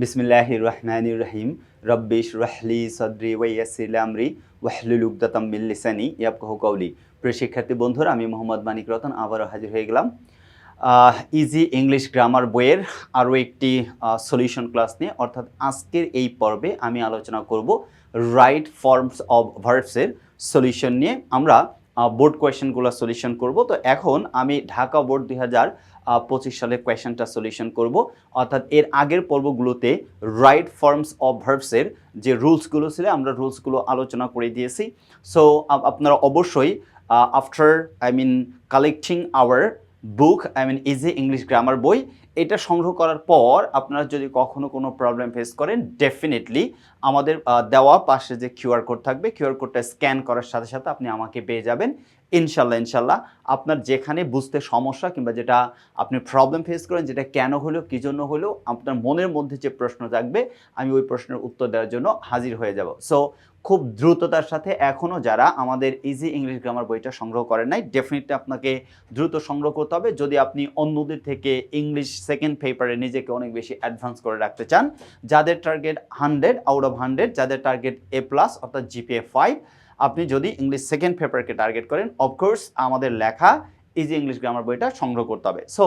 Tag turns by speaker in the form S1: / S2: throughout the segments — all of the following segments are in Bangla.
S1: বিসমিল্লাহ রহমান রহিম রব্বিশ রহলি সদরি ওয়াইয়াসিল আমরি ওয়াহলুল উকদাতাম মিল লিসানি ইয়াবকাহু কওলি। প্রিয় শিক্ষার্থী বন্ধুরা, আমি মোহাম্মদ মানিক রতন আবারও হাজির হয়ে গেলাম। ইজি ইংলিশ গ্রামার বইয়ের আরও একটি সলিউশন ক্লাস নিয়ে। অর্থাৎ আজকের এই পর্বে আমি আলোচনা করব রাইট ফর্মস অফ ভার্বসের সলিউশন নিয়ে। আমরা বোর্ড কোয়েশনগুলো সলিউশন করব। তো এখন আমি ঢাকা বোর্ড দুই হাজার পঁচিশ সালের কোয়েশনটা সলিউশন করব। অর্থাৎ এর আগের পর্বগুলোতে রাইট ফর্মস অফ ভার্বসের যে রুলসগুলো ছিল, আমরা রুলসগুলো আলোচনা করে দিয়েছি। সো আপনারা অবশ্যই after I mean collecting our book I mean easy English grammar বই, এটা সংগ্রহ করার পর আপনারা যদি কখনো কোনো প্রবলেম ফেস করেন ডেফিনেটলি আমাদের দেওয়া পাশে যে কিউআর কোড থাকবে কিউআর কোডটা স্ক্যান করার সাথে সাথে আপনি আমাকে পেয়ে যাবেন। ইনশাল্লাহ ইনশাল্লাহ। আপনার যেখানে বুঝতে সমস্যা কিংবা যেটা আপনি প্রবলেম ফেস করেন, যেটা কেন হলো, কী জন্য হলো, আপনার মনের মধ্যে যে প্রশ্ন থাকবে আমি ওই প্রশ্নের উত্তর দেওয়ার জন্য হাজির হয়ে যাব। সো খুব দ্রুততার সাথে এখনও যারা আমাদের ইজি ইংলিশ গ্রামার বইটা সংগ্রহ করেন নাই ডেফিনেটলি আপনাকে দ্রুত সংগ্রহ করতে হবে। যদি আপনি অন্যদের থেকে ইংলিশ সেকেন্ড পেপারে নিজেকে অনেক বেশি অ্যাডভান্স করে রাখতে চান, যাদের target hundred out of hundred যাদের টার্গেট এ প্লাস অর্থাৎ জিপিএ ফাইভ আপনি যদি ইংলিশ সেকেন্ড পেপারকে টার্গেট করেন অফকোর্স আমাদের লেখা ইজি ইংলিশ গ্রামার বইটা সংগ্রহ করতে হবে। সো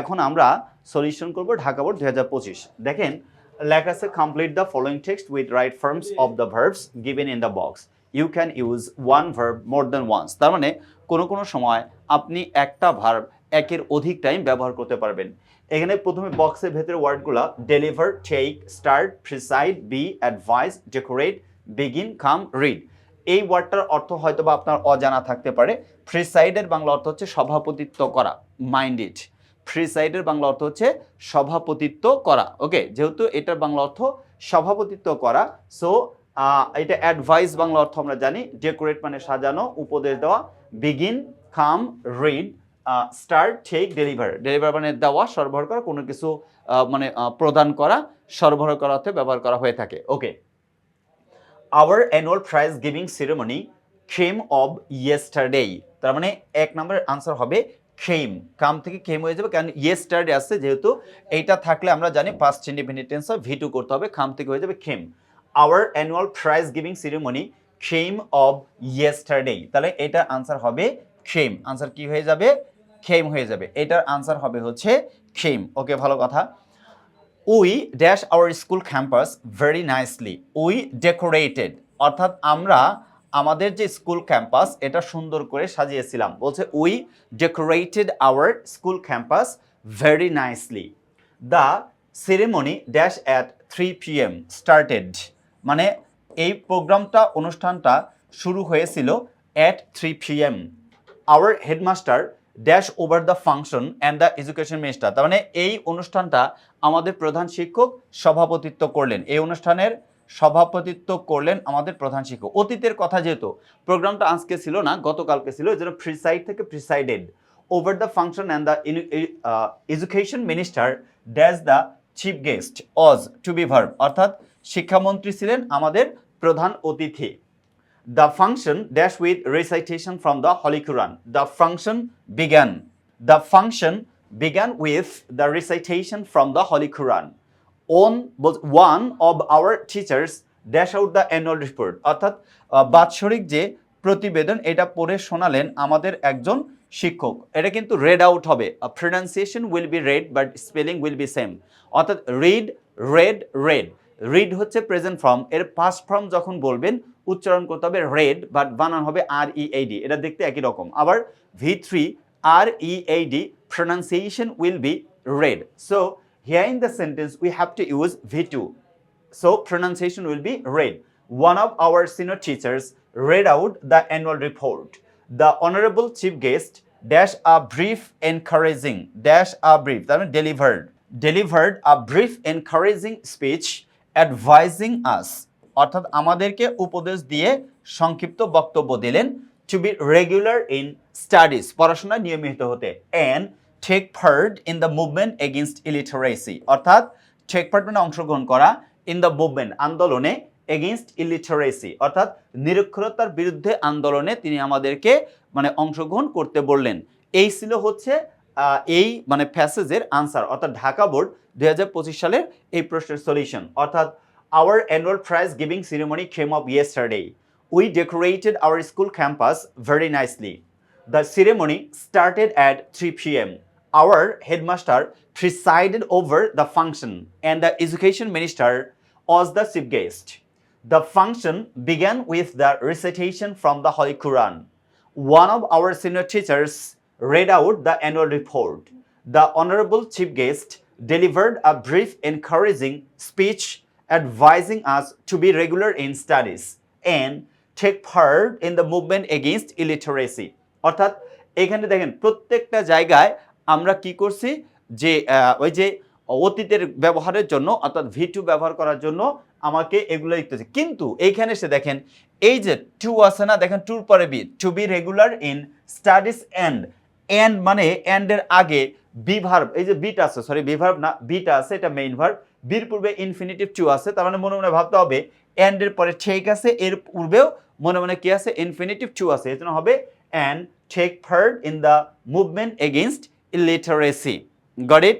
S1: এখন আমরা সলিউশন করব ঢাকা বোর্ড দুই হাজার পঁচিশ। দেখেন, লেখা আছে complete the following text with right forms of the verbs given in the box you can use one verb more than once তার মানে কোনো কোনো সময় আপনি একটা ভার্ব একের অধিক টাইম ব্যবহার করতে পারবেন। এখানে প্রথমে বক্সের ভেতরে ওয়ার্ডগুলো deliver take start preside be advise decorate begin come read এই ওয়ার্ডটার অর্থ হয়তো বা আপনার অজানা থাকতে পারে। প্রিসাইডের বাংলা অর্থ হচ্ছে সভাপতিত্ব করা মাইন্ডেড প্রিসাইডের বাংলা অর্থ হচ্ছে সভাপতিত্ব করা ওকে যেহেতু এটার বাংলা অর্থ সভাপতিত্ব করা সো এটা অ্যাডভাইস বাংলা অর্থ আমরা জানি ডেকোরেট মানে সাজানো, উপদেশ দেওয়া begin come read start take deliver deliver মানে দেওয়া, সরবরাহ করা, কোনো কিছু মানে প্রদান করা, সরবরাহ করা অর্থে ব্যবহার করা হয়ে থাকে okay our annual prize giving ceremony came off yesterday তার মানে এক নম্বরের আনসার হবে খেম কাম থেকে খেম হয়ে যাবে, কারণ ইয়েস্টারডে আসছে যেহেতু, এইটা থাকলে আমরা জানি past independent tense V two করতে হবে খাম থেকে হয়ে যাবে came our annual prize giving ceremony came off yesterday তাহলে এটার আনসার হবে খেম আনসার কি হয়ে যাবে? খেম হয়ে যাবে। এটার আনসার হবে হচ্ছে খেম ওকে ভালো কথা। We dash our school campus very nicely. We decorated. অর্থাৎ আমরা আমাদের যে স্কুল ক্যাম্পাস, এটা সুন্দর করে সাজিয়েছিলাম। বলছে we decorated our school campus very nicely. The ceremony dash at three P M started. মানে এই প্রোগ্রামটা, অনুষ্ঠানটা শুরু হয়েছিল at three P M our headmaster dash over the function and the education minister তার মানে এই অনুষ্ঠানটা আমাদের প্রধান শিক্ষক সভাপতিত্ব করলেন। এই অনুষ্ঠানের সভাপতিত্ব করলেন আমাদের প্রধান শিক্ষক। অতীতের কথা যেহেতু, প্রোগ্রামটা আজকে ছিল না, গতকালকে ছিল জন্য প্রিসাইড থেকে presided over the function and the education minister dash the chief guest as to be verb অর্থাৎ শিক্ষামন্ত্রী ছিলেন আমাদের প্রধান অতিথি। The function dash with recitation from the Holy Quran. The function began. The function began with the recitation from the Holy Quran. On one of our teachers dash out the annual report. অর্থাৎ বাৎসরিক যে প্রতিবেদন এটা পড়ে শোনালেন আমাদের একজন শিক্ষক এটা কিন্তু রেড আউট হবে pronunciation will be red but spelling will be same অর্থাৎ রিড রেড রেড রিড হচ্ছে প্রেজেন্ট ফর্ম এর পাস ফর্ম যখন বলবেন, উচ্চারণ করতে হবে রেড বাট বানান হবে আর ই এ ডি এটা দেখতে একই রকম। আবার V three R E A D pronunciation will be red so here in the sentence we have to use V two so pronunciation will be red one of our senior teachers read out the annual report the honourable chief guest dash a brief encouraging dash a brief তার মানে delivered delivered a brief encouraging speech advising us অর্থাৎ আমাদেরকে উপদেশ দিয়ে সংক্ষিপ্ত বক্তব্য দিলেন to be regular in studies পড়াশোনায় নিয়মিত হতে and take part in the movement against illiteracy অর্থাৎ টেক পার্ট মানে অংশগ্রহণ করা ইন দ্য মুভমেন্ট আন্দোলনে এগেনস্ট ইলিটারেসি অর্থাৎ নিরক্ষরতার বিরুদ্ধে আন্দোলনে তিনি আমাদেরকে মানে অংশগ্রহণ করতে বললেন। এই ছিল হচ্ছে এই মানে প্যাসেজের আনসার অর্থাৎ ঢাকা বোর্ড দুই হাজার পঁচিশ সালের এই প্রশ্নের সলিউশন অর্থাৎ our annual prize giving ceremony came off yesterday we decorated our school campus very nicely The ceremony started at 3 p.m. Our headmaster presided over the function and the education minister was the chief guest. The function began with the recitation from the Holy Quran. One of our senior teachers read out the annual report. The honorable chief guest delivered a brief encouraging speech advising us to be regular in studies and take part in the movement against illiteracy. অর্থাৎ এখানে দেখেন প্রত্যেকটা জায়গায় আমরা কি করছি যে ওই যে অতীতের ব্যবহারের জন্য অর্থাৎ ভি টু ব্যবহার করার জন্য আমাকে এগুলো লিখতেছে কিন্তু এইখানে সে দেখেন এই যে টু আছে না দেখেন টুর পরে be to be regular in studies end end মানে এন্ডের আগে বি ভার্ব এই যে বিটা আছে সরি বি ভার্ব না বিটা আছে, এটা মেইন ভার্ব বির পূর্বে ইনফিনিটিভ টু আছে, তার মানে মনে মনে ভাবতে হবে এন্ডের পরে ঠিক আছে, এর পূর্বেও মনে মনে কি আছে ইনফিনিটিভ টু আছে এর জন্য হবে and take part in the movement against illiteracy got it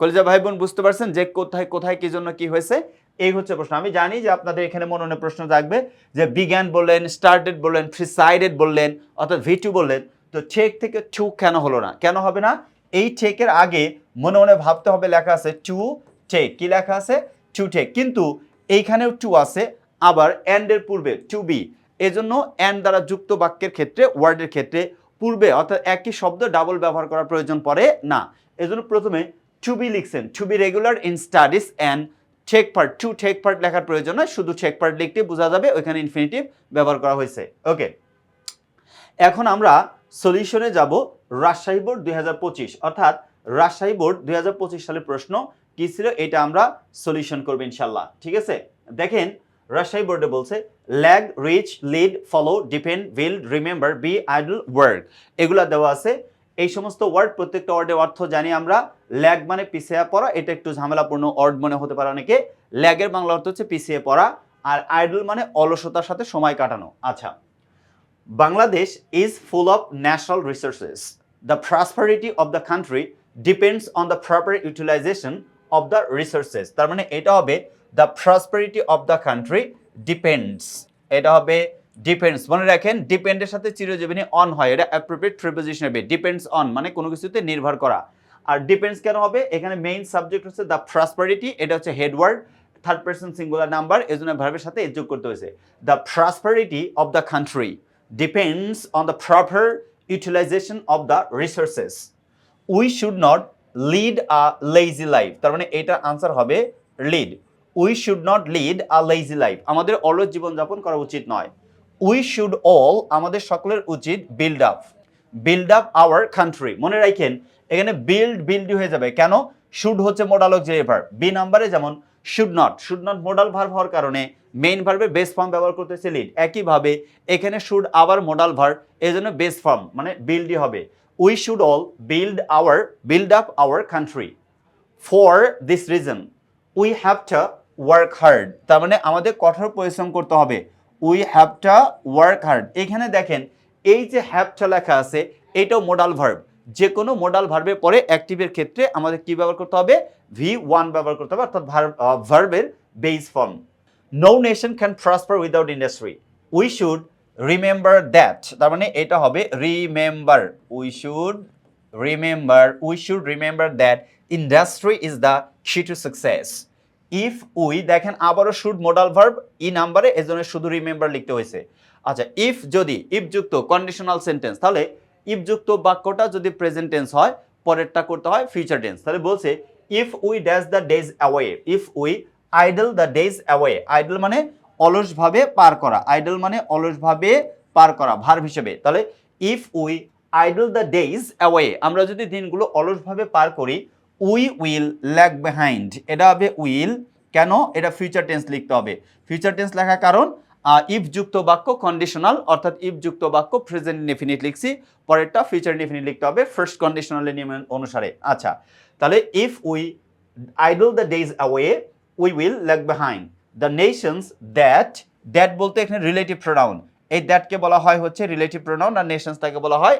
S1: কলেজা ভাই বোন বুঝতে পারছেন যে কোথায় কোথায়, কি জন্য, কি হয়েছে? এই হচ্ছে প্রশ্ন। আমি জানি যে আপনাদের এখানে মনে মনে প্রশ্ন থাকবে যে বিজ্ঞান বললেন স্টার্টেড বললেন প্রিসাইডেড বললেন, অর্থাৎ ভি টু বললেন তো ঠেক থেকে টু কেন হলো না? কেন হবে না? এই ঠেকের আগে মনে মনে ভাবতে হবে লেখা আছে টু টেক কি লেখা আছে? টু টেক কিন্তু এইখানেও টু আছে, আবার অ্যান্ডের পূর্বে টু বি এজন্য অ্যান্ড দ্বারা যুক্ত বাক্যের ক্ষেত্রে ওয়ার্ডের ক্ষেত্রে পূর্বে, অর্থাৎ একই শব্দ ডাবল ব্যবহার করার প্রয়োজন পড়ে না। এজন্য প্রথমে টু বি লিখছেন। To be regular in studies and take part to take part লেখার প্রয়োজন নয়, শুধু টেক পার্ট লিখতে বোঝা যাবে, ওইখানে ইনফিনিটিভ ব্যবহার করা হয়েছে। ওকে এখন আমরা সলিউশনে যাব রাজশাহী বোর্ড দুই হাজার পঁচিশ। অর্থাৎ রাজশাহী বোর্ড দুই সালের প্রশ্ন কি ছিল? এটা আমরা সলিউশন করব ইনশাল্লাহ ঠিক আছে? দেখেন, রাজশাহী বোর্ডে বলছে lag reach lead follow depend build remember be idle word এগুলা দেওয়া আছে। এই সমস্ত ওয়ার্ড প্রত্যেকটা ওয়ার্ডের অর্থ জানি আমরা। ল্যাগ মানে পিছিয়ে পড়া। এটা একটু ঝামেলাপূর্ণ ওয়ার্ড মনে হতে পারে অনেকে। ল্যাগের বাংলা অর্থ হচ্ছে পিছিয়ে পড়া। আর আইডল মানে অলসতার সাথে সময় কাটানো। আচ্ছা Bangladesh is full of natural resources. The prosperity of the country depends on the proper utilization of the resources. তার মানে এটা হবে the prosperity of the country depends. এটা হবে ডিপেন্ডস মনে রাখেন ডিপেন্ডের সাথে চিরজীবনী অন হয় এটা অ্যাপ্রোপ্রিয়েট প্রিপোজিশন হবে ডিপেন্ডস অন মানে কোনো কিছুতে নির্ভর করা আর ডিপেন্ডস কেন হবে এখানে মেইন সাবজেক্ট হচ্ছে দ্য প্রসপারিটি এটা হচ্ছে headword third person singular number এই জন্য ভার্বের সাথে যোগ করতে হয়েছে the prosperity of the country depends on the proper utilization of the resources. We should not lead a lazy life. তার মানে এটার আনসার হবে lead. We should not lead a lazy life. আমাদের অলস জীবনযাপন করা উচিত নয়. We should all আমাদের সকলের উচিত build up. Build up our country. মনে রাখেন এখানে build build হয়ে যাবে কেন শুড হচ্ছে মোডাল অক্সিলারি ভার্ব বি নাম্বারে যেমন should not should not modal verb হওয়ার কারণে মেইন ভার্বের বেস ফর্ম ব্যবহার করতেছে লিড একইভাবে এখানে শুড আবার মোডাল ভার্ব এই জন্য বেস ফর্ম মানে বিল্ডই হবে। We should all build our build up our country for this reason we have to work hard তার মানে আমাদের কঠোর পরিশ্রম করতে হবে। We have to work hard এখানে দেখেন, এই যে হ্যাভ টু লেখা আছে, এটাও মোডাল ভার্ব যে কোনো মোডাল ভার্বের পরে অ্যাক্টিভের ক্ষেত্রে আমাদের কি ব্যবহার করতে হবে? ভি ওয়ান ব্যবহার করতে হবে, অর্থাৎ ভার্বের base form no nation can prosper without industry we should remember that তার মানে এটা হবে remember we should remember we should remember that industry is the key to success if we দেখেন আবারও শুড মোডাল ভার্ব ই নাম্বারে এজন্য শুধু রিমেম্বার লিখতে হয়েছে। আচ্ছা ইফ যদি ইফ যুক্ত কন্ডিশনাল সেন্টেন্স তাহলে ইফ যুক্ত বাক্যটা যদি প্রেজেন্ট টেন্স হয়, পরেরটা করতে হয় ফিউচার টেন্স তাহলে বলছে if we dash the days away if we idle the days away idle মানে অলসভাবে পার করা। আইডল মানে অলসভাবে পার করা ভার্ব হিসেবে। তাহলে if we idle the days away আমরা যদি দিনগুলো অলসভাবে পার করি উই উইল ল্যাগ বিহাইন্ড এটা হবে উইল কেন? এটা ফিউচার টেন্স লিখতে হবে। ফিউচার টেন্স লেখার কারণ ইফ যুক্ত বাক্য কন্ডিশনাল অর্থাৎ ইফ যুক্ত বাক্য প্রেজেন্ট ইনডিফিনিট লিখছি। পরেরটা ফিউচার ইনডিফিনিট লিখতে হবে ফার্স্ট কন্ডিশনালের নিয়ম অনুসারে। আচ্ছা তাহলে if we idle the days away we will lag behind the nations that that বলতে এখানে রিলেটিভ প্রোনাউন এই দ্যাটকে বলা হয় হচ্ছে রিলেটিভ প্রোনাউন আর নেশনস তাকে বলা হয়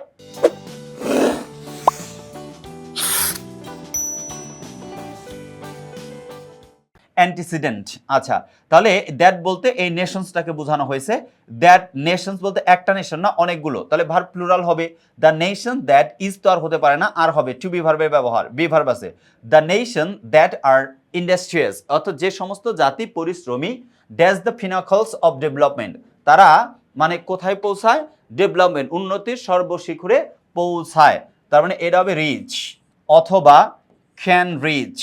S1: অ্যান্টিসিডেন্ট। আচ্ছা তাহলে দ্যাট বলতে এই নেশনসটাকে বোঝানো হয়েছে। দ্যাট নেশনস বলতে একটা নেশন না, অনেকগুলো। তাহলে ভার প্লুরাল হবে। দ্য নেশন দ্যাট ইজ তো আর হতে পারে না, আর হবে। টু বি ভার্বের ব্যবহার বি ভার্ব আছে। The nation that are industrious অর্থাৎ যে সমস্ত জাতি পরিশ্রমী dash the pinnacles of development তারা মানে কোথায় পৌঁছায়? ডেভেলপমেন্ট উন্নতির সর্বশিখরে পৌঁছায়। তার মানে এটা হবে রিচ অথবা ক্যান রিচ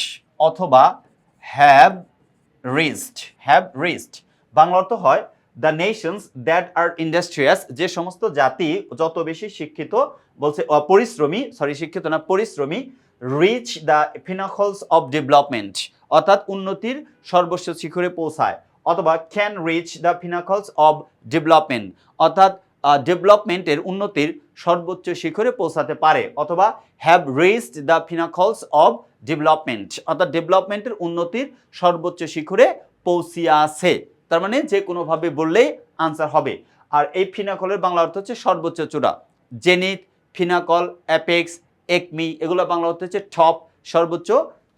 S1: অথবা have reached have reached Bangla অর্থ হয় the nations that are industrious যে সমস্ত জাতি যত বেশি শিক্ষিত, বলছে পরিশ্রমী সরি শিক্ষিত না, পরিশ্রমী reach the pinnacles of development অর্থাৎ উন্নতির সর্বস্ব শিখরে পৌঁছায়, অথবা can reach the pinnacles of development অর্থাৎ ডেভেলপমেন্টের উন্নতির সর্বোচ্চ শিখরে পৌঁছাতে পারে, অথবা have reached the pinnacles of development অর্থাৎ ডেভেলপমেন্টের উন্নতির সর্বোচ্চ শিখরে পৌঁছিয়াছে। তার মানে যে কোনোভাবে বললেই আনসার হবে। আর এই ফিনাকলের বাংলা অর্থ হচ্ছে সর্বোচ্চ চূড়া। জেনিথ ফিনাকল অ্যাপেক্স একমি এগুলো বাংলা অর্থ হচ্ছে টপ সর্বোচ্চ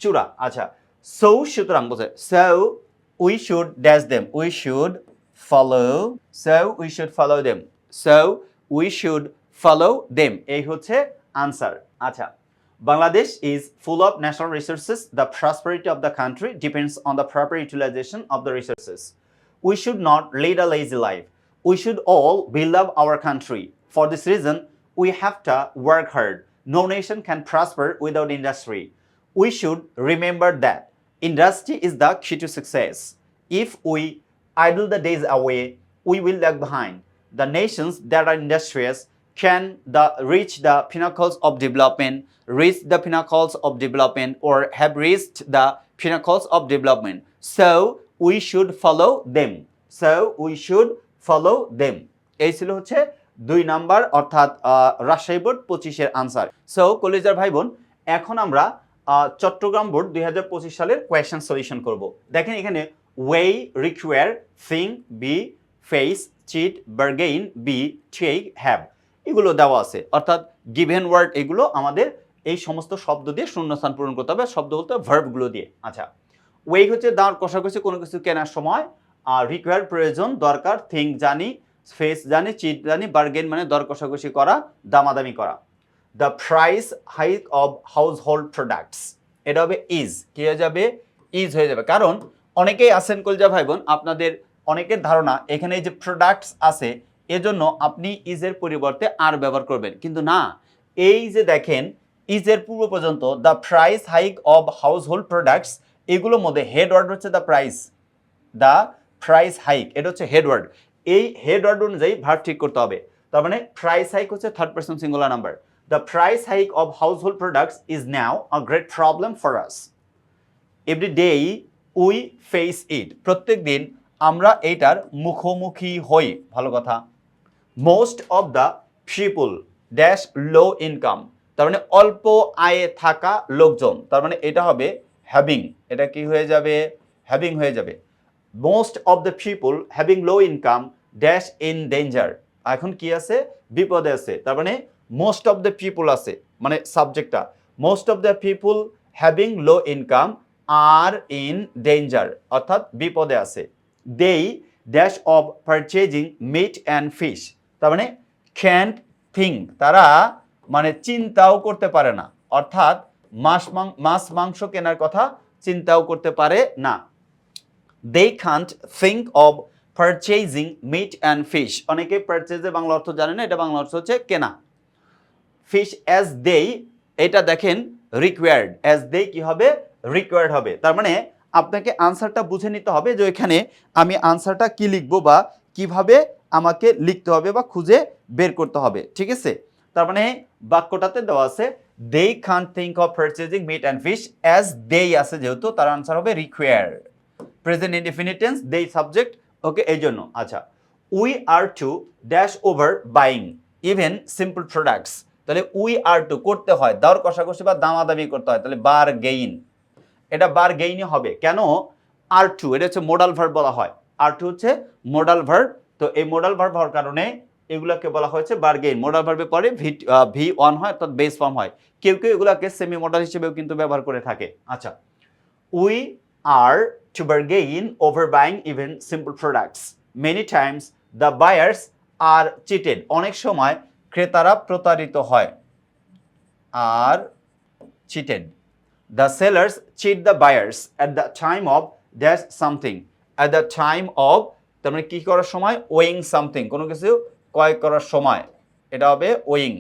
S1: চূড়া। আচ্ছা সৌ সুতরাং বলছে so we should dash them we should follow so we should follow them so we should follow them এই হচ্ছে আনসার আচ্ছা Bangladesh is full of natural resources. The prosperity of the country depends on the proper utilization of the resources. We should not lead a lazy life. We should all build up our country. For this reason, we have to work hard. No nation can prosper without industry. We should remember that industry is the key to success. If we idle the days away, we will lag behind. The nations that are industrious can the, reach the pinnacles of development, reach the pinnacles of development, or have reached the pinnacles of development. So we should follow them. So we should follow them. এই ছিল হচ্ছে দুই নাম্বার অর্থাৎ রাজশাহী বোর্ড পঁচিশের আনসার সো কলেজার ভাই বোন এখন আমরা চট্টগ্রাম বোর্ড দুই হাজার পঁচিশ সালের কোয়েশ্চেন সলিউশন করব দেখেন এখানে weigh require thing be face cheat bargain be take have এগুলো দেওয়া আছে। অর্থাৎ গিভেন ওয়ার্ড এগুলো আমাদের এই সমস্ত শব্দ দিয়ে শূন্যস্থান পূরণ করতে হবে, শব্দ বলতে ভার্বগুলো দিয়ে। আচ্ছা ওয়েই হচ্ছে দাঁড়, কষাকষি কোনো কিছু কেনার সময়, আর রিকোয়ার প্রয়োজন, দরকার থিঙ্ক জানি ফেস জানি চিট জানি বার্গেন মানে দর কষাকষি করা, দামাদামি করা। The price hike of household products এটা হবে ইজ কি হয়ে যাবে? ইজ হয়ে যাবে। কারণ অনেকেই আছেন কলজা ভাই বোন, আপনাদের অনেকের ধারণা, এখানে যে প্রোডাক্টস আছে এজন্য আপনি ইজের পরিবর্তে আর ব্যবহার করবেন। কিন্তু না, এই যে দেখেন, ইজের পূর্ব পর্যন্ত the price hike of household products এগুলোর মধ্যে হেড ওয়ার্ড হচ্ছে the price the price hike এটা হচ্ছে হেড ওয়ার্ড এই হেড ওয়ার্ড অনুযায়ী ভার ঠিক করতে হবে। তার মানে প্রাইস হাইক হচ্ছে third person singular number the price hike of household products is now a great problem for us every day we face it প্রত্যেক দিন আমরা এইটার মুখোমুখি হই, ভালো কথা। Most of the people dash low income তার মানে অল্প আয়ে থাকা লোকজন, তার মানে এটা হবে হ্যাভিং এটা কি হয়ে যাবে? হ্যাভিং হয়ে যাবে। Most of the people having low income dash in danger এখন কি আছে? বিপদে আছে, তার মানে মোস্ট অফ দ্য পিপুল আছে মানে সাবজেক্টটা most of the people having low income are in danger অর্থাৎ বিপদে আছে। They dash of purchasing meat and fish তার মানে ক্যান্ট থিঙ্ক তারা মানে চিন্তাও করতে পারে না। অর্থাৎ মাছ মাং- মাছ মাংস কেনার কথা চিন্তাও করতে পারে না। They can't think of purchasing meat and fish অনেকে পারচেজের বাংলা অর্থ জানে না, এটা বাংলা অর্থ হচ্ছে কেনা। ফিশ অ্যাজ দে এটা দেখেন রিকোয়ার্ড অ্যাজ দে কি হবে? রিকোয়ার্ড হবে। তার মানে আপনাকে আনসারটা বুঝে নিতে হবে যে এখানে আমি আনসারটা কি লিখব বা কীভাবে আমাকে লিখতে হবে বা খুঁজে বের করতে হবে, ঠিক আছে? তার মানে বাক্যটাতে দেওয়া আছে they can't think of purchasing meat and fish as they আছে যেহেতু, তার আনসার হবে require present indefinite tense they subject okay, এই জন্য। আচ্ছা we are to dash over buying even simple products তাহলে উই আর টু করতে হয় দর কষাকষি বা দামাদামি করতে হয়, তাহলে বার গেইন এটা বার গেইনই হবে। কেন? আর টু এটা হচ্ছে মোডাল ভার্ব বলা হয়। আর টু হচ্ছে মোডাল ভার্ব তো এই মোডাল ভার্ব হওয়ার কারণে এগুলাকে বলা হয়েছে বার্গেইন মোডাল ভার্বে পরে ভি ভি ওয়ান হয় অর্থাৎ বেস ফর্ম হয়। কেউ কেউ এগুলাকে সেমি মডাল হিসেবেও কিন্তু ব্যবহার করে থাকে। আচ্ছা we are to bargain over buying even simple products many times the buyers are cheated অনেক সময় ক্রেতারা প্রতারিত হয়। Are cheated the sellers cheat the buyers at the time of dash something at the time of তার মানে কি করার সময়? Weighing something. কোনো কিছু ক্রয় করার সময়। এটা হবে ওয়িং।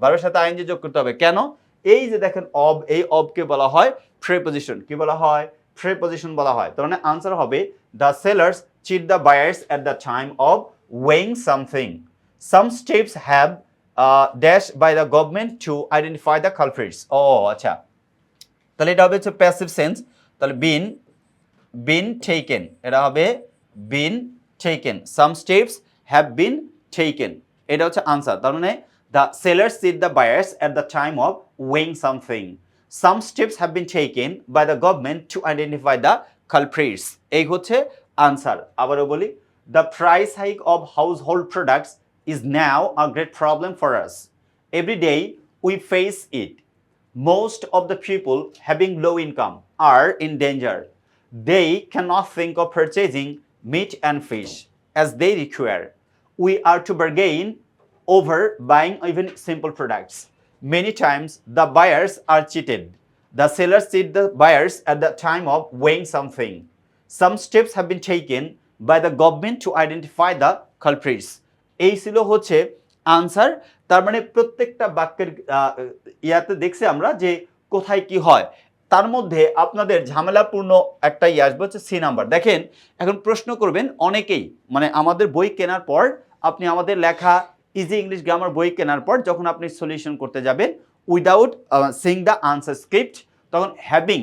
S1: ভার্বের সাথে আইনজি যোগ করতে হবে। কেন? এই যে দেখেন অব, এই অবকে বলা হয় প্রেপোজিশন কি বলা হয়? প্রেপোজিশন বলা হয়। তার মানে আনসার হবে the sellers cheat the buyers at the time of weighing something some steps have dash by the government to identify the culprits ও আচ্ছা। তাহলে এটা হবে হচ্ছে প্যাসিভ সেন্স তাহলে বিন বিন টেকেন এটা হবে been taken some steps have been taken এটা হচ্ছে আনসার তার মানে the sellers cheat the buyers at the time of weighing something some steps have been taken by the government to identify the culprits এই হচ্ছে আনসার আবারও বলি the price hike of household products is now a great problem for us every day we face it most of the people having low income are in danger. They cannot think of purchasing meat and fish as they require. We are to bargain over buying even simple products. Many times the buyers are cheated. The sellers cheat the buyers at the time of weighing something. Some steps have been taken by the government to identify the culprits. এই ছিল হচ্ছে আনসার তার মানে প্রত্যেকটা বাক্যের ইয়াতে দেখছি আমরা যে কোথায় কি হয় তার মধ্যে আপনাদের ঝামেলাপূর্ণ একটা ইয়ে আসবে হচ্ছে সি নাম্বার দেখেন, এখন প্রশ্ন করবেন অনেকেই মানে আমাদের বই কেনার পর আপনি আমাদের লেখা ইজি ইংলিশ গ্রামার বই কেনার পর যখন আপনি সলিউশন করতে যাবেন without seeing the answer script তখন হ্যাভিং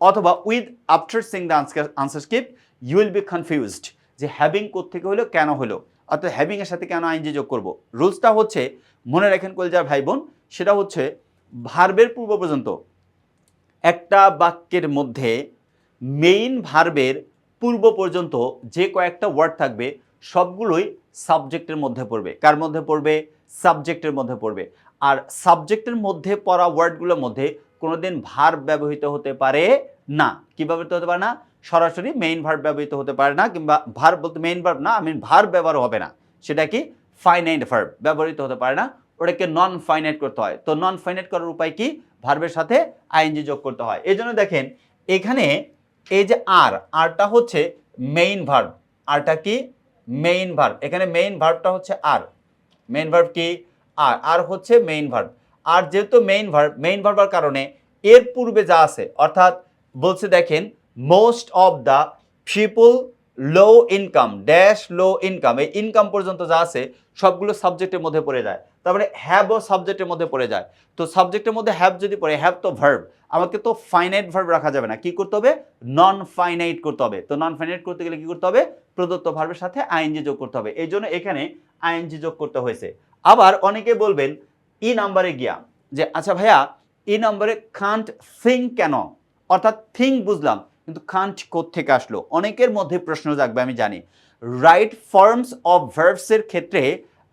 S1: অথবা with after seeing the answer answer script you will be confused যে হ্যাভিং কোথেকে হলো, কেন হলো? অর্থাৎ হ্যাভিং এর সাথে কেন আইনজি যোগ করব? রুলসটা হচ্ছে, মনে রাখেন কলজার ভাই বোন সেটা হচ্ছে ভার্বের পূর্ব পর্যন্ত একটা বাক্যের মধ্যে মেইন ভার্বের পূর্ব পর্যন্ত যে কয়েকটা ওয়ার্ড থাকবে, সবগুলোই সাবজেক্টের মধ্যে পড়বে। কার মধ্যে পড়বে? সাবজেক্টের মধ্যে পড়বে। আর সাবজেক্টের মধ্যে পড়া ওয়ার্ডগুলোর মধ্যে কোনোদিন ভার্ব ব্যবহৃত হতে পারে না। কী ব্যবহৃত হতে পারে না? সরাসরি মেইন ভার্ব ব্যবহৃত হতে পারে না, কিংবা ভার্ব বলতে মেইন ভার্ব না আমি ভার্ব ব্যবহার হবে না। সেটা কি? ফাইনাইট ভার্ব ব্যবহৃত হতে পারে না। ওটাকে নন ফাইনাইট করতে হয়। তো নন ফাইনাইট করার উপায় কি? ভার্বের সাথে আইএনজি যোগ করতে হয়। এই জন্য দেখেন, এখানে এই যে আর আরটা হচ্ছে মেইন ভার্ব আরটা কি? মেইন ভার্ব এখানে মেইন ভার্বটা হচ্ছে আর মেইন ভার্ব কি? আর আর হচ্ছে মেইন ভার্ব আর যেহেতু মেইন ভার্ব মেইন ভার্বার কারণে এর পূর্বে যা আছে, অর্থাৎ বলছে দেখেন most of the people low income dash low income এই ইনকাম পর্যন্ত যা আছে, সবগুলো সাবজেক্টের মধ্যে পড়ে যায়। তারপরে হ্যাভও সাবজেক্টের মধ্যে পড়ে যায়। তো সাবজেক্টের মধ্যে হ্যাভ যদি পড়ে হ্যাভ তো ভার্ব আমাকে তো ফাইনাইট ভার্ব রাখা যাবে না। কি করতে হবে? নন ফাইনাইট করতে হবে। তো নন ফাইনাইট করতে গেলে কি করতে হবে? প্রদত্ত ভার্বের সাথে আইএনজি যোগ করতে হবে। এই জন্য এখানে আইএনজি যোগ করতে হয়েছে। আবার অনেকে বলবেন, ই নাম্বারে গিয়া। যে আচ্ছা ভাইয়া, ই নাম্বারে খান্ট থিঙ্ক কেন? অর্থাৎ থিঙ্ক বুঝলাম, কিন্তু খান্ট থেকে আসলো? অনেকের মধ্যে প্রশ্ন জাগবে, আমি জানি। রাইট ফর্মস অফ ভার্বসের ক্ষেত্রে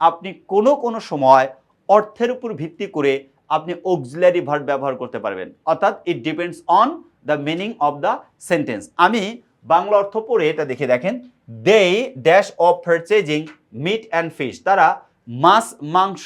S1: আপনি কোনো কোনো সময় অর্থের উপর ভিত্তি করে আপনি অক্সিলারি ভার্ব ব্যবহার করতে পারবেন। অর্থাৎ it depends on the meaning of the sentence আমি বাংলা অর্থ পড়ে এটা দেখে দেখেন। They dash of purchasing meat and fish তারা মাছ, মাংস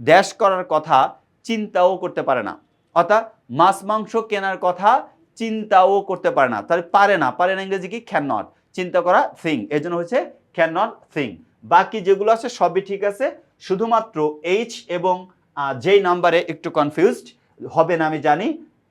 S1: ড্যাশ করার কথা চিন্তাও করতে পারে না। অর্থাৎ মাছ, মাংস কেনার কথা চিন্তাও করতে পারে না। তাহলে পারে না। পারে না ইংরেজি কি? ক্যান নট চিন্তা করা থিং এই জন্য হচ্ছে ক্যান নট থিং বাকি যেগুলো আছে সবই ঠিক আছে। শুধুমাত্র এইচ এবং যেই নাম্বারে একটু কনফিউজড হবে না, আমি জানি।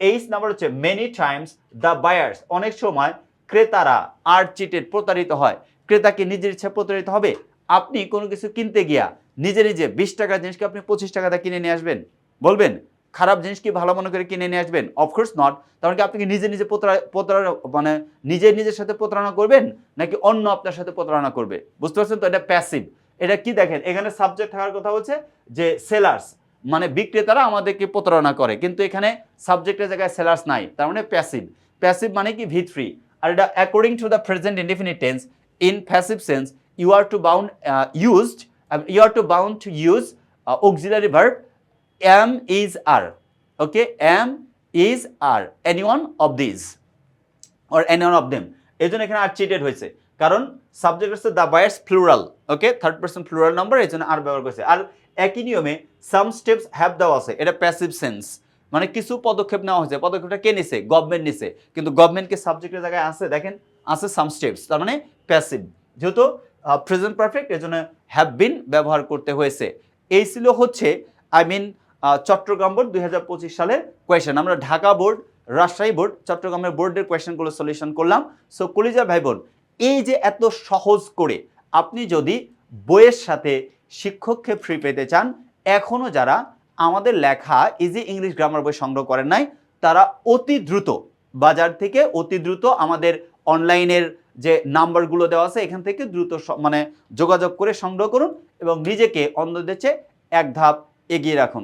S1: এইচ নাম্বার হচ্ছে মেনি টাইমস দ্য বায়ার্স অনেক সময় ক্রেতারা আর চিটেড প্রতারিত হয়। ক্রেতাকে নিজের ইচ্ছা প্রতারিত হবে। আপনি কোনো কিছু কিনতে গিয়া নিজে নিজে বিশ টাকার জিনিসকে আপনি পঁচিশ টাকাতে কিনে নিয়ে আসবেন। বলবেন খারাপ জিনিস কি ভালো মনে করে কিনে নিয়ে আসবেন? অফকোর্স নট তাহলে কি আপনি কি নিজে নিজে প্রতারা- প্রতারণা মানে নিজে নিজের সাথে প্রতারণা করবেন? নাকি অন্য আপনার সাথে প্রতারণা করবে? বুঝতে পারছেন তো? এটা প্যাসিভ এটা কি দেখেন? এখানে সাবজেক্ট থাকার কথা হচ্ছে যে সেলার্স মানে বিক্রেতারা আমাদেরকে প্রতারণা করে। কিন্তু এখানে সাবজেক্টের জায়গায় সেলার্স নাই। তার মানে প্যাসিভ প্যাসিভ মানে কি? ভিত ফ্রি আর এটা according to the present indefinite tense in passive sense you are to bound used you are to bound to use auxiliary verb am is are okay? Am is are any one of these or any one of them এই জন্য এখানে আর চিটেড হয়েছে। কারণ সাবজেক্ট হচ্ছে the buyers plural okay third person plural number এই জন্য আর ব্যবহার করেছে। আর একই নিয়মে সাম স্টেপস হ্যাভ দেওয়া আছে। এটা প্যাসিভ সেন্স মানে কিছু পদক্ষেপ নেওয়া হয়েছে। পদক্ষেপটা কে নিছে? গভর্নমেন্ট নিছে। কিন্তু গভর্নমেন্টকে সাবজেক্টের জায়গায় আছে, দেখেন, আছে সাম স্টেপস তার মানে প্যাসিভ যেহেতু প্রেজেন্ট পারফেক্ট এর জন্য হ্যাভ বিন ব্যবহার করতে হয়েছে। এই ছিল হচ্ছে আই মিন চট্টগ্রাম বোর্ড দুই সালের কোয়েশন আমরা ঢাকা বোর্ড, রাজশাহী বোর্ড, চট্টগ্রামের বোর্ডের কোয়েশনগুলো সলিউশন করলাম। সো কলিজা ভাই বোন, এই যে এত সহজ করে আপনি যদি বইয়ের সাথে শিক্ষককে ফ্রি পেতে চান এখনও যারা আমাদের লেখা ইজি ইংলিশ গ্রামার বই সংগ্রহ করেন নাই, তারা অতি দ্রুত বাজার থেকে অতি দ্রুত আমাদের অনলাইনের যে নাম্বারগুলো দেওয়া আছে, এখান থেকে দ্রুত মানে যোগাযোগ করে সংগ্রহ করুন এবং নিজেকে অন্যদের চেয়ে এক ধাপ এগিয়ে রাখুন।